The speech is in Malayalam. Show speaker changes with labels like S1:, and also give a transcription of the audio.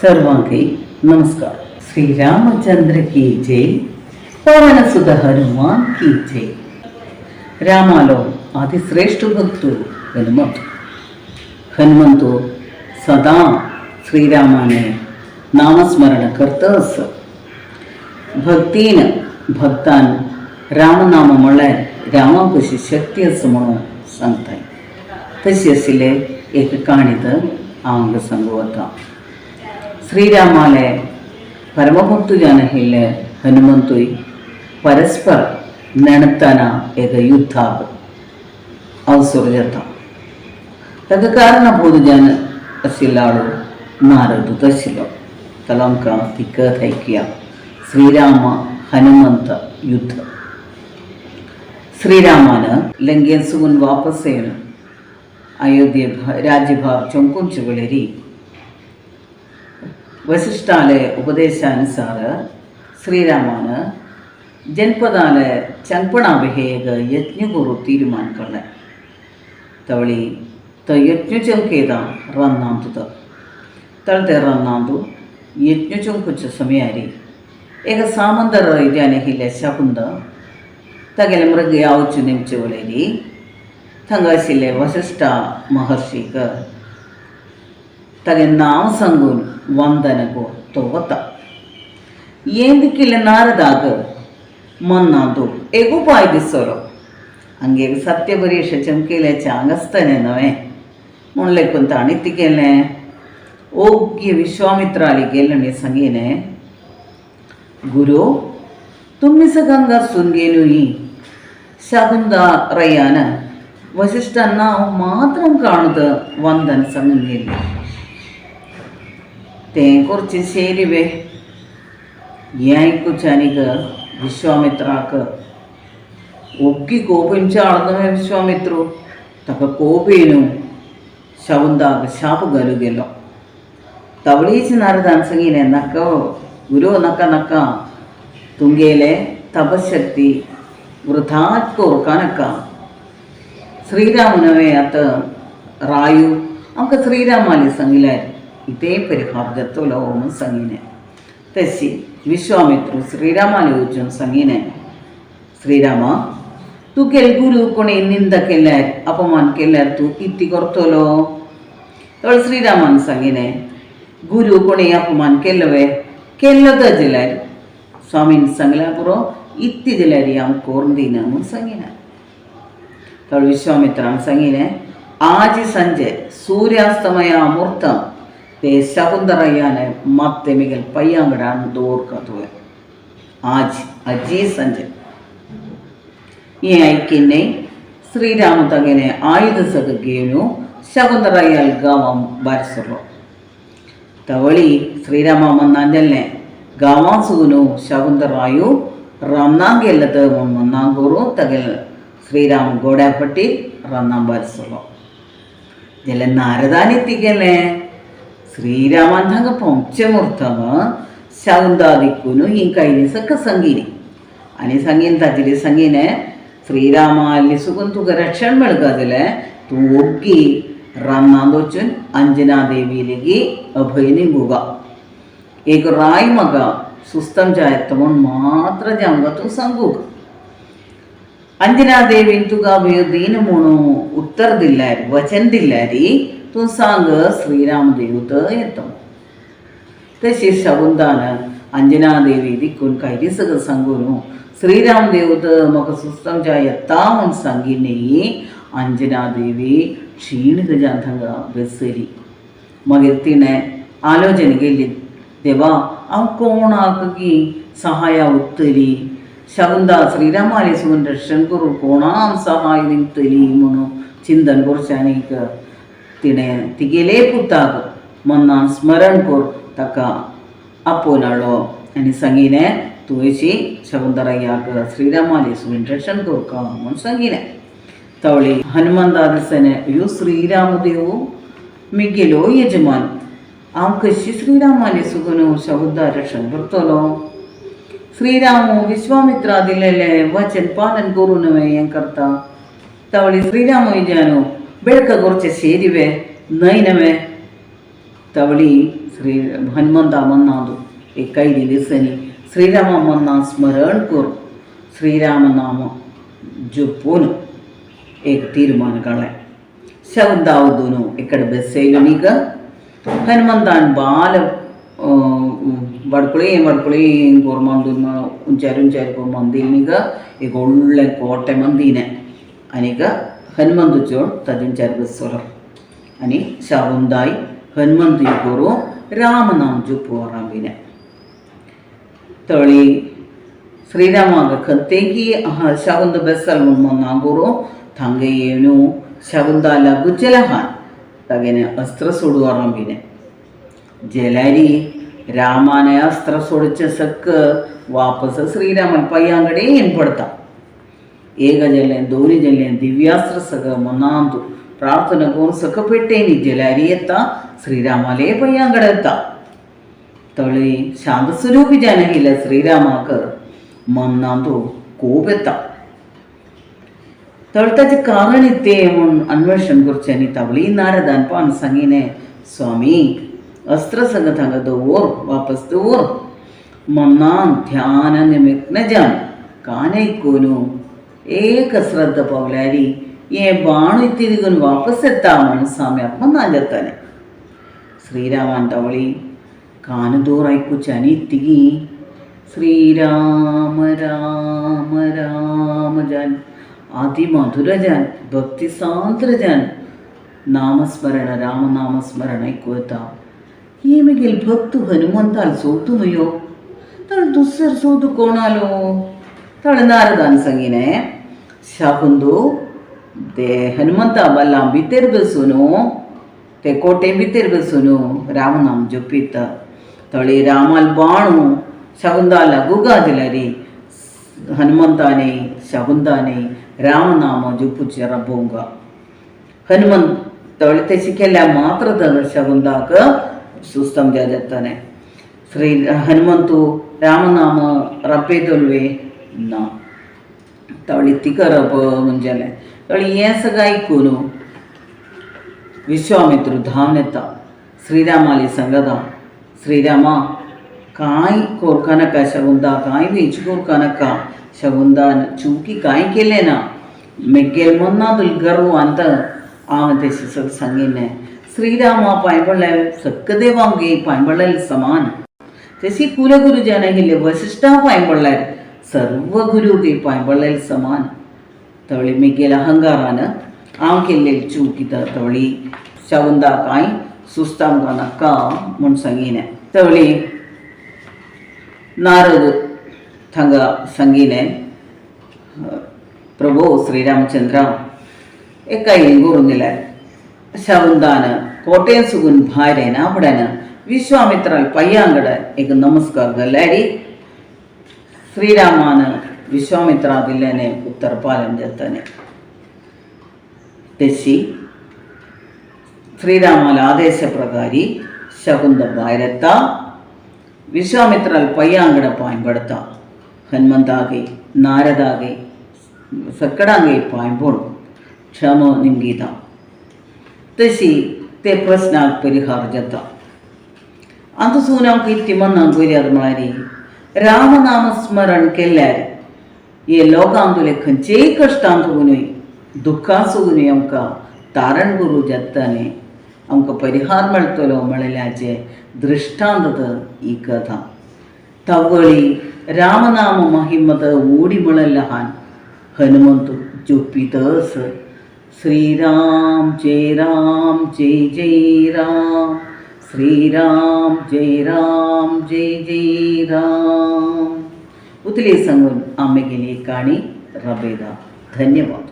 S1: सर्वांगी नमस्कार श्री रामचंद्र की जय पवन सुध हनुमान की जय रामालो अतिश्रेष्ठ भक्तु हनुमंत हनुमंतो सदा श्रीरामाने नामस्मरण करत असत भक्तीनं भक्तान रामनाम म्हळ्यार रामा कशी शक्ती आसा म्हणून सांगताय तशी आशिल्ले एक काणीत हांव हांगा सांगू वता ശ്രീരാമാലെ പരമഭക്തു ഹനുമന്തു ഹനുമന്തുയ് പരസ്പർ നെണത്തന ഏക യുദ്ധാപ് ഔസുരജത്ത ತದ ಕಾರಣಭೂತ ಜನ ಅಸಿಲ್ಲಾಳು ನಾರದು ದಶಿಲ ತಲಂಕಾಂತಿ ಕಥೈಕ್ಯ ശ്രീരാമ ഹനുമന്ത യുദ്ധം. ശ്രീരാമന് ലങ്കേൻ സുഗുൻ വാപ്പസേന അയോധ്യ രാജ്യഭാർ ചൊങ്കും ചുവളരി ವಸಿಷ್ಠಾಲೆ ಉಪದೇಶಾನುಸಾರ ಶ್ರೀರಾಮನ ಜನಪದಾಲೆ ಚಂಪಣಾಭಿಹೇಗ ಯಜ್ಞಗುರು ತೀರ್ಮಾನಕಳ್ಳ ತವಳಿ ತ ಯಜ್ಞ ಚಂಕೇದ ರನ್ನಾಂತುದ ತಳತೆ ರನ್ನಾಂದು ಯಜ್ಞ ಚಂಕುಚ್ಚ ಸಮಯಾರಿ ಈಗ ಸಾಮಂದರ ಇದಾನೆ ಹಿಲೆ ಶಕುಂದ ತಗೆಲೆ ಮೃಗ ಯಾವಚ್ಚು ನಿಂಚು ಒಳೇರಿ ತಂಗಾಸಿಲೆ ವಸಿಷ್ಠ ತೆಗೆನ್ನಾವಸಂಗೂನು ವಂದನಗೋ ತೋತ ಏಂದಿಕ್ಕಿಲ್ಲ ನಾರದಾಗ ಮನ್ನಾದು ಎಗುಪಾಯ್ ದಿಸೋರು ಹಂಗೆ ಸತ್ಯಪರೀಕ್ಷೆ ಚಮಕಿಲೆ ಚಾಂಗಸ್ತಾನೆ ನಾವೇ ಮೊಳ್ಳೆ ಕುಂತ ಅಣಿತಿಗೆಲ್ಲೆ ಓಗ್ಯ ವಿಶ್ವಾಮಿತ್ರ ಅಲ್ಲಿಗೆಲ್ಲನೆ ಸಂಗೀನೆ ಗುರು ತುಂಬಿಸಗಂಗ ಸುನ್ಗೇನು ಈ ശകുന്ത റയ്യാന് വസിഷ്ഠ എന്നാവും മാത്രം കാണുന്നത് വന്ദന സംഗിയില്ല തേക്കുറിച്ച് ശരിവേ യായിക്കുച്ചനിക്ക് വിശ്വാമിത്രാക്ക് ഒക്കി కోపించాడదమే విశ్వామిత్రు తగ కోపేను శవందాగ శాప గలుగెలో ತವಳೀಸಿನಾರ ದನ್ಸಂಗಿನೇ ನಕ್ಕ ಗುರು ನಕ್ಕ ನಕ್ಕ ತುಂಗೇಲೆ ತಪಶಕ್ತಿ ವೃಥಾತ್ಕೋರ್ ಕನಕ ಶ್ರೀರಾಮನವೇ ಅತ ರಾಯು ಅಂಕ ಶ್ರೀರಾಮಾಲಿ ಸಂಗಿಲಾಯ್ತು ఇతే పరిహార్గతో లవము సంగినే తెసి ವಿಶ್ವಾಮಿತ್ರರು ಶ್ರೀರಾಮಾಲೋಚನ ಸಂಗೀನೆ ಶ್ರೀರಾಮ तू ಕೆಲ್ಗುರು ಕೊಣೆ ನಿಂದ ಕೆಲ್ಲಾರ್ ಅಪಮಾನ ಕೆಲ್ಲಾರ್ ತೂ ಇತ್ತಿ ಕೊರ್ತೋಲೋ ತೋಳ ಶ್ರೀರಾಮನ ಸಂಗೀನೆ ಗುರು ಕೊಣೆ ಅಪಮಾನ ಕೆಲ್ಲವೆ ಕೆಲ್ಲದ ಜಿಲ್ಲಾರಿ ಸ್ವಾಮಿನ ಸಂಗಲಾಪುರ ಇತ್ತಿ ಜಿಲ್ಲಾರಿ ಯಾಮ್ ಕೋರ್ದಿನಾಮು ಸಂಗೀನ ತೋಳ ವಿಶ್ವಾಮಿತ್ರನ ಸಂಗೀನೆ ಆಜಿ ಸಂಜೆ ಸೂರ್ಯಾಸ್ತಮಯ ಮುಹೂರ್ತಂ ಸೌಂದರಯ್ಯನ ಮತ್ತೆ ಮಿಗಲ್ ಪಯ್ಯಾಂಗಡ ದೂರ್ ಕತುವೆ ಆಜ್ ಅಜ್ಜಿ ಸಂಜೆ ಈ ಐಕಿನ್ನೆ ಶ್ರೀರಾಮ ತಗನೆ ಆಯುಧ ಸಗಗೇನು ಶಕುಂತರಯ್ಯಲ್ ಗಾವ ಬಾರಿಸಲು ತವಳಿ ಶ್ರೀರಾಮ ಮನ್ನಾಂಜಲ್ನೆ ಗಾವಾಸುಗುನು ಶಕುಂತರಾಯು ರಾಮನಾಂಗೆಲ್ಲ ಮನ್ನಾಂಗೂರು ತಗಲ್ ಶ್ರೀರಾಮ ಗೋಡ್ಯಾಪಟ್ಟಿ ರಾಮನಾಂ ಬಾರಿಸಲು ಇದೆಲ್ಲ ನಾರದಾನಿತ್ತಿಗೆಲೆ శ్రీరామన్నంగా పంచమూర్తమా శాంతాదిక్కును ఇంకా ఇది సక్క సంగీని आणि सांगेन ताजेली సంగీనే श्रीरामा लिसुकून तुका रक्षण मेळगतले तूं ओग्गी रामनांद वचून अंजना देवी लेगीत अभय निगुगा మాత్ర राय म्हाका सुस्तम जाय म्हूण मात्र जे आमकां तूं सांगूक अंजना തുസാങ്ക് ശ്രീരാമദേവുത്ത് എത്തും തശ്ശി ശകുന്താന് അഞ്ജനാദേവി ദിക്കുൻ കൈരിസക സംഗുനു ശ്രീരാമദേവുത്ത് മൊക്ക സുസ്ഥം ചായ താമുൻ സംഗിനെ ಅಂಜನಾದೇವಿ ಕ್ಷೀಣಿತ ಜಾತಂಗ ಬೆಸ್ಸರಿ ಮಗೆತ್ತಿನೆ ಆಲೋಚನೆಗೆ ಇಲ್ಲಿ ದೇವ ಅವ ಕೋಣ ಹಾಕಿ ಸಹಾಯ ಒತ್ತಲಿ ಶಗುಂದ ಶ್ರೀರಾಮ ಅಲಿಸುವನ್ ರಕ್ಷನ್ ಗುರು ಕೋಣಾಂ ಸಹಾಯ ನಿಂತಲಿ ಮುನು ಚಿಂತನ್ ಗುರು ಚಾನಿಕ तिणें तिगेले पुताक मनान स्मरण कर ताका आपोवन हाडलो आनी सांगिलें तुवेची शकुंतरय्याक श्रीरामाली सुगून रक्षण करका म्हूण सांगिलें तवळी हनुमंता दिसने यो श्रीराम देव मी गेलो यजमान हांव कशी श्रीरामाली सुगून शकुंता रक्षण करतलो श्रीराम विश्वामित्रा दिलेलें वचन पालन करून हें करता तवळी श्रीराम विजयानो ಬೆಳಕ ಗುರುಚೆ ಸೇರಿವೆ ನೈನವೆ ತವಳಿ ಶ್ರೀ ಹನುಮಂತ ಅಮನ್ನಾದು ಈ ಕೈಲಿ ಲಿಸನಿ ಶ್ರೀರಾಮ ಅಮ್ಮನ್ನ ಸ್ಮರಣ್ ಕೂರು ಶ್ರೀರಾಮನಾಮ ಜೊಪ್ಪೋನು ಏಕ ತೀರ್ಮಾನಗಳೇ ശൗദാവുദുനു ఇక్కడ ബസ്സേഗണിക ഹനുമന്താൻ ബാല വടക്കുളേയും വടക്കുളേയും കോർമന്തുന്ന ഉഞ്ചാരും ഉഞ്ചാരിപ്പോ മന്തിനിക ഈ കൊള്ള കോട്ട മന്തിനെ അനിക ಹನುಮಂದು ಜೋಡ್ ತಜುಂಚಾರ್ ಬಸ್ಸೊರ ಅನಿ ಶಾವಂದಾಯ್ ಹನುಮಂದು ಇಬ್ಬರು ರಾಮನಾಂಜು ಪೋರಾಮಿನ ತಳಿ ಶ್ರೀರಾಮಾಗ ಕತ್ತೆಗಿ ಶವಂದ ಬೆಸ್ಸಲ್ ಮುನ್ಮೊನ್ನಾಗೋರು अस्त्र ಏನು ಶವಂದಾಲ ಗುಜ್ಜಲಹಾನ್ ತಗನೆ ಅಸ್ತ್ರ ಸುಡುವಾರಂಬಿನೆ ജലാരി രാമാനെ അസ്ത്രം സൊടിച്ച സക്ക് വാപ്പസ് ശ്രീരാമൻ പയ്യാങ്കടേ पड़ता ಏಕಜಲೆಯ ದೌರಿ ദിവ്യാസ്ത്ര ದಿವ್ಯಾಸ್ತ್ರ ಸಗ പ്രാർത്ഥന ಪ್ರಾರ್ಥನಗೋರು ಸಖಪೆಟ್ಟೇನಿ ಜಲ ಅರಿಯತ್ತ ശ്രീരാമാലേ പയ്യാങ്കടത്ത. തളി ശാന്തസ്വരൂപി ജാനകിയില്ല ശ്രീരാമാക്ക് മന്നാന്തോ കോപെത്ത. തളത്താച്ച് കാറണിത്തേ മുൻ അന്വേഷണം കുറിച്ച് അനി തവളി നാരദാൻ പാൻ സംഗീനെ സ്വാമി അസ്ത്രസംഗ തങ്ങ ദോർ വാപ്പസ് ദോർ. മന്നാൻ ധ്യാന നിമഗ്നജാൻ കാനൈക്കോനു दवर मनान ध्यान निमित्न जान कानयकून एक श्रद्ध पावल्यारी हे बाण तिरिगून वापस येता म्हण साम्याक मना जातालें श्रीरामान तवळी कान दूर ऐकूचे आनी तिगी श्रीराम राम राम जान आदि मधुर जान भक्ती सांत्र जान नामस्मरण रामनामस्मरण ऐकू येता ही मगेल भक्त हनुमंताल सोदू न्हयो ताळ दुसर सोदू कोणालो ತಳನಾರದ ಅನ್ಸಂಗಿನೇ ಶಹುಂದು ಮತ್ತು ಹನುಮಂತ ಬಲ್ಲಾಂ ಬಿತ್ತಿರ್ಬಸುನು ತೆ ಕೋಟೆ ಬಿತ್ತಿರ್ಬಸುನು ರಾಮನಾಮ್ ಜೊಪ್ಪಿತ್ತ ತೊಳಿ ರಾಮಲ್ ಬಾಣು ಶಗುಂದಾಲ ಗುಗಾದಿಲರಿ ಹನುಮಂತಾನೆ ಶಗುಂದಾನೆ ರಾಮನಾಮ ಜೊಪ್ಪು ರಬ್ಬೊಂಗ ಹನುಮಂತ್ ತೊಳಿತೆ ಸಿಕ್ಕೆಲ್ಲ ಮಾತ್ರದ ಶಗುಂದಾಗ ಸುಸ್ತಂ ಜಾಜತ್ತಾನೆ ಶ್ರೀ ಹನುಮಂತು ರಾಮನಾಮ ರಪ್ಪೆ ತೊಲ್ವೆ ना तवळी ती करप म्हणजे तवळी हें सगळें आयकून विश्वामित्र धांवन येता श्रीरामाली सांगता श्रीरामा कांय कोरका नाका शगुंदा कांय वेच कोरका नाका शगुंदान चुकी कांय केलें ना मेगेल मन्ना तुल गर्व अंत हांव तेशें सगळें सांगिल्लें श्रीरामा पांयपडल्या सक्क देवांगे पांयपडलें समान तशी कुलगुरू जन आशिल्ले वशिश्टा സർവഗുരുകെ പൈമ്പള്ളൽ സമാൻ തവളി മികൽ അഹങ്കാറാണ്. ആകെല്ലിൽ ചൂക്കിത്ത തവളി ശകുന്താക്കായി സുസ്താമുഖാന കാ മുൻസംഗീനെ. നാരദ് തങ്ക സംഗീനെ. പ്രഭു ശ്രീരാമചന്ദ്ര. ಶ್ರೀರಾಮಚಂದ್ರ എക്കൈകൂറുന്നില്ല ശവന്താന് കോട്ടയം സുഗുൻ ഭാര്യൻ അവിടെ വിശ്വാമിത്രൽ പയ്യാങ്കട് എനിക്ക് നമസ്കാരം. എല്ലാരി ശ്രീരാമാണ് വിശ്വാമിത്രാതില്ലനെ ഉത്തർപാലം ജത്തന് ശശി ശ്രീരാമലാദേശപ്രകാരി ശകുന്ത ഭാരത്ത വിശ്വാമിത്രൽ പയ്യാങ്കട പായമ്പടുത്ത ഹനുമന്താകെ നാരദാകെ സക്കടാങ്കെ പായമ്പോൾ ക്ഷമോ നിംഗീത. തശി തെ പ്രശ്ന പരിഹാർജത്ത അന്ത സൂനാം കീർത്തിമന്നാം കൂര്യാതമാരി जाता आतां सून हांव कितें मनाक बऱ्याद म्हळ्यार रामनाम स्मरण केल्यार हे लोकांक तुले खंयचेय कश्टां सुगुनूय दुख्खां सुगुनूय आमकां तारण करूं जातालें आमकां परिहार मेळटलो म्हळ्याचे दृश्टांत ही कथा तवळी रामनाम महिमत ऊडी म्हळ्ळहान हनुमंत चुप्पितस श्रीराम जय राम जय जय राम श्रीराम जय राम जय जय राम। उतले संगम आम के लिए कहानी रबेदा। धन्यवाद।